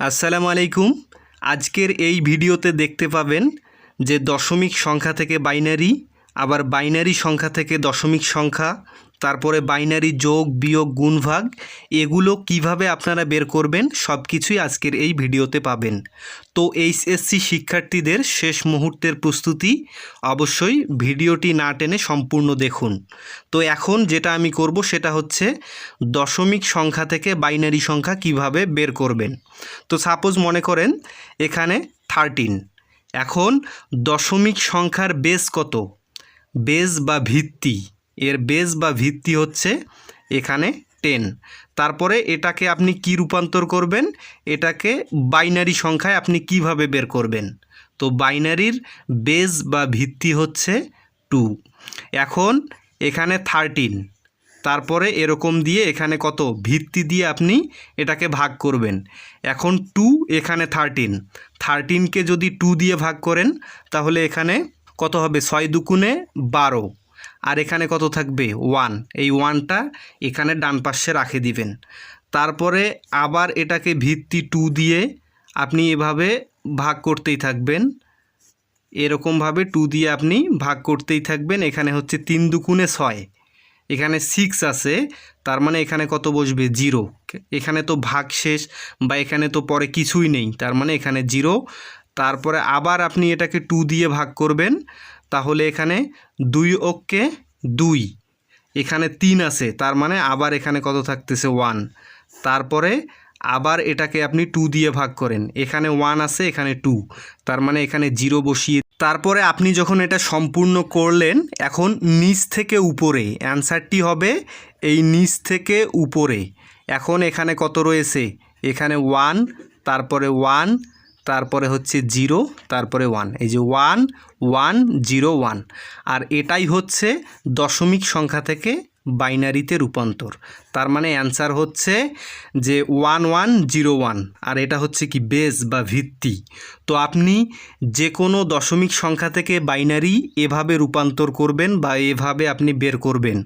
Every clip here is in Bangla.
আসসালামু আলাইকুম। আজকের এই ভিডিওতে দেখতে পাবেন যে দশমিক সংখ্যা থেকে বাইনারি, আবার বাইনারি সংখ্যা থেকে দশমিক সংখ্যা তারপরে বাইনারি যোগ, বিয়োগ, গুণভাগ, এগুলো কীভাবে আপনারা বের করবেন সব কিছুই আজকের এই ভিডিওতে পাবেন। তো এইচএসসি শিক্ষার্থীদের শেষ মুহূর্তের প্রস্তুতি অবশ্যই ভিডিওটি না টেনে সম্পূর্ণ দেখুন। তো এখন যেটা আমি করব সেটা হচ্ছে দশমিক সংখ্যা থেকে বাইনারি সংখ্যা কীভাবে বের করবেন। তো সাপোজ মনে করেন এখানে থার্টিন, এখন দশমিক সংখ্যার বেস কত? বেস বা ভিত্তি। এর বেস বা ভিত্তি হচ্ছে এখানে টেন তারপরে এটাকে আপনি কি রূপান্তর করবেন? এটাকে বাইনারি সংখ্যায় আপনি কীভাবে বের করবেন? তো বাইনারির বেস বা ভিত্তি হচ্ছে টু এখন এখানে থার্টিন তারপরে এরকম দিয়ে এখানে কত? ভিত্তি দিয়ে আপনি এটাকে ভাগ করবেন। এখন টু এখানে থার্টিন থার্টিনকে যদি টু দিয়ে ভাগ করেন, তাহলে এখানে কত হবে? ছয় দুকুণে বারো। আর এখানে কত থাকবে? ওয়ান এই ওয়ানটা এখানে ডান পাশে রাখে দিবেন। তারপরে আবার এটাকে ভিত্তি টু দিয়ে আপনি এভাবে ভাগ করতেই থাকবেন। এরকমভাবে টু দিয়ে আপনি ভাগ করতেই থাকবেন। এখানে হচ্ছে তিন দুকুণে ছয়। এখানে সিক্স আছে, তার মানে এখানে কত বসবে? জিরো এখানে তো ভাগ শেষ বা এখানে তো পরে কিছুই নেই, তার মানে এখানে জিরো তারপরে আবার আপনি এটাকে টু দিয়ে ভাগ করবেন। তাহলে এখানে দুই অক্ষে দুই, এখানে তিন আছে, তার মানে আবার এখানে কত থাকতেছে ওয়ান তারপরে আবার এটাকে আপনি টু দিয়ে ভাগ করেন, এখানে ওয়ান আছে, এখানে টু তার মানে এখানে জিরো বসিয়ে তারপরে আপনি যখন এটা সম্পূর্ণ করলেন, এখন নিচ থেকে উপরে অ্যান্সারটি হবে এই নিচ থেকে উপরে। এখন এখানে কত রয়েছে? এখানে ওয়ান তারপরে ওয়ান তারপরে হচ্ছে জিরো, তারপরে ওয়ান। এই যে ওয়ান ওয়ান, জিরো, ওয়ান। আর এটাই হচ্ছে দশমিক সংখ্যা থেকে বাইনারিতে রূপান্তর। তার মানে অ্যান্সার হচ্ছে যে ওয়ান ওয়ান জিরো ওয়ান আর এটা হচ্ছে কি বেস বা ভিত্তি। তো আপনি যে কোনো দশমিক সংখ্যা থেকে বাইনারি এভাবে রূপান্তর করবেন বা এভাবে আপনি বের করবেন।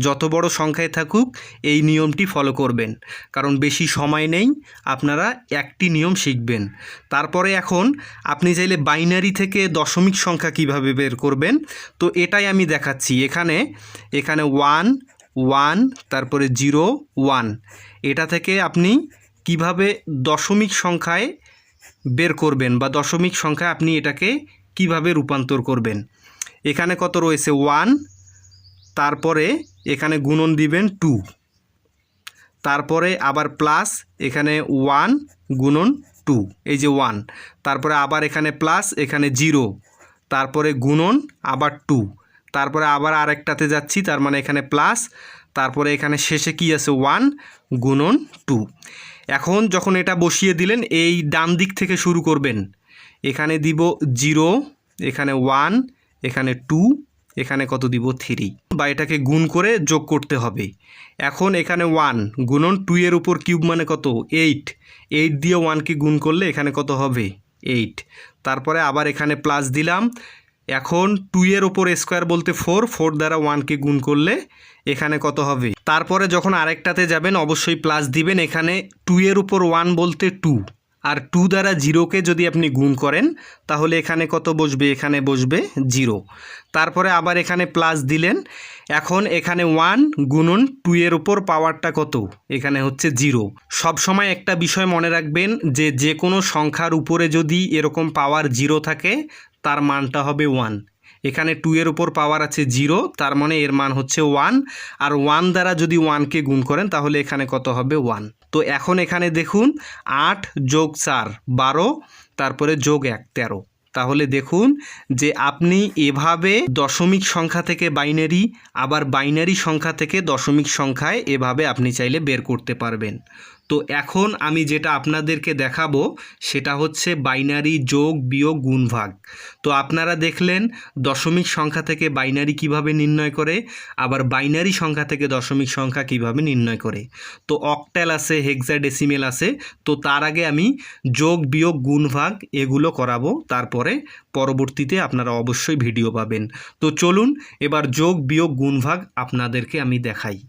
যত বড় সংখ্যায় থাকুক, এই নিয়মটি ফলো করবেন। কারণ বেশি সময় নেই, আপনারা একটি নিয়ম শিখবেন। তারপরে এখন আপনি চাইলে বাইনারি থেকে দশমিক সংখ্যা কীভাবে বের করবেন? তো এটাই আমি দেখাচ্ছি। এখানে এখানে ওয়ান ওয়ান তারপরে জিরো ওয়ান এটা থেকে আপনি কীভাবে দশমিক সংখ্যায় বের করবেন বা দশমিক সংখ্যায় আপনি এটাকে কীভাবে রূপান্তর করবেন? এখানে কত রয়েছে? ওয়ান তারপরে এখানে গুণন দিবেন টু তারপরে আবার প্লাস এখানে ওয়ান গুণন টু এই যে ওয়ান তারপরে আবার এখানে প্লাস এখানে জিরো তারপরে গুণন, আবার টু তারপরে আবার আরেকটাতে যাচ্ছি, তার মানে এখানে প্লাস তারপরে এখানে শেষে কি আছে? ওয়ান গুণন টু এখন যখন এটা বসিয়ে দিলেন, এই ডান দিক থেকে শুরু করবেন। এখানে দিব জিরো এখানে ওয়ান এখানে টু এখানে কত দিব? থ্রি বা এটাকে গুণ করে যোগ করতে হবে। এখন এখানে ওয়ান গুণন টু এর উপর কিউব মানে কত? এইট এইট দিয়ে ওয়ানকে গুণ করলে এখানে কত হবে? এইট তারপরে আবার এখানে প্লাস দিলাম। এখন টু এর ওপর স্কোয়ার বলতে ফোর ফোর দ্বারা ওয়ানকে গুণ করলে এখানে কত হবে? তারপরে যখন আরেকটাতে যাবেন, অবশ্যই প্লাস দিবেন, এখানে টু এর উপর ওয়ান বলতে টু আর টু দ্বারা জিরোকে যদি আপনি গুণ করেন, তাহলে এখানে কত বসবে? এখানে বসবে জিরো তারপরে আবার এখানে প্লাস দিলেন, এখন এখানে ওয়ান গুণন টু এর উপর পাওয়ারটা কত? এখানে হচ্ছে জিরো সবসময় একটা বিষয় মনে রাখবেন যে যে কোনো সংখ্যার উপরে যদি এরকম পাওয়ার জিরো থাকে তার মানটা হবে ওয়ান এখানে টু এর উপর পাওয়ার আছে জিরো তার মানে এর মান হচ্ছে ওয়ান আর ওয়ান দ্বারা যদি ওয়ানকে গুণ করেন, তাহলে এখানে কত হবে ওয়ান তো এখন এখানে দেখুন, আট যোগ চার, বারো, তারপরে যোগ এক, তেরো। তাহলে দেখুন যে আপনি এভাবে দশমিক সংখ্যা থেকে বাইনারি আবার বাইনারি সংখ্যা থেকে দশমিক সংখ্যায় এভাবে আপনি চাইলে বের করতে পারবেন। তো এখন আমি যেটা আপনাদেরকে দেখাবো, সেটা হচ্ছে বাইনারি যোগ বিয়োগ গুণভাগ। তো আপনারা দেখলেন দশমিক সংখ্যা থেকে বাইনারি কীভাবে নির্ণয় করে, আবার বাইনারি সংখ্যা থেকে দশমিক সংখ্যা কীভাবে নির্ণয় করে। তো অকট্যাল আছে, হেক্সাডেসিমেল আছে, তো তার আগে আমি যোগ বিয়োগ গুণভাগ এগুলো করাবো, তারপরে পরবর্তীতে আপনারা অবশ্যই ভিডিও পাবেন। তো চলুন, এবার যোগ বিয়োগ গুণভাগ আপনাদেরকে আমি দেখাই।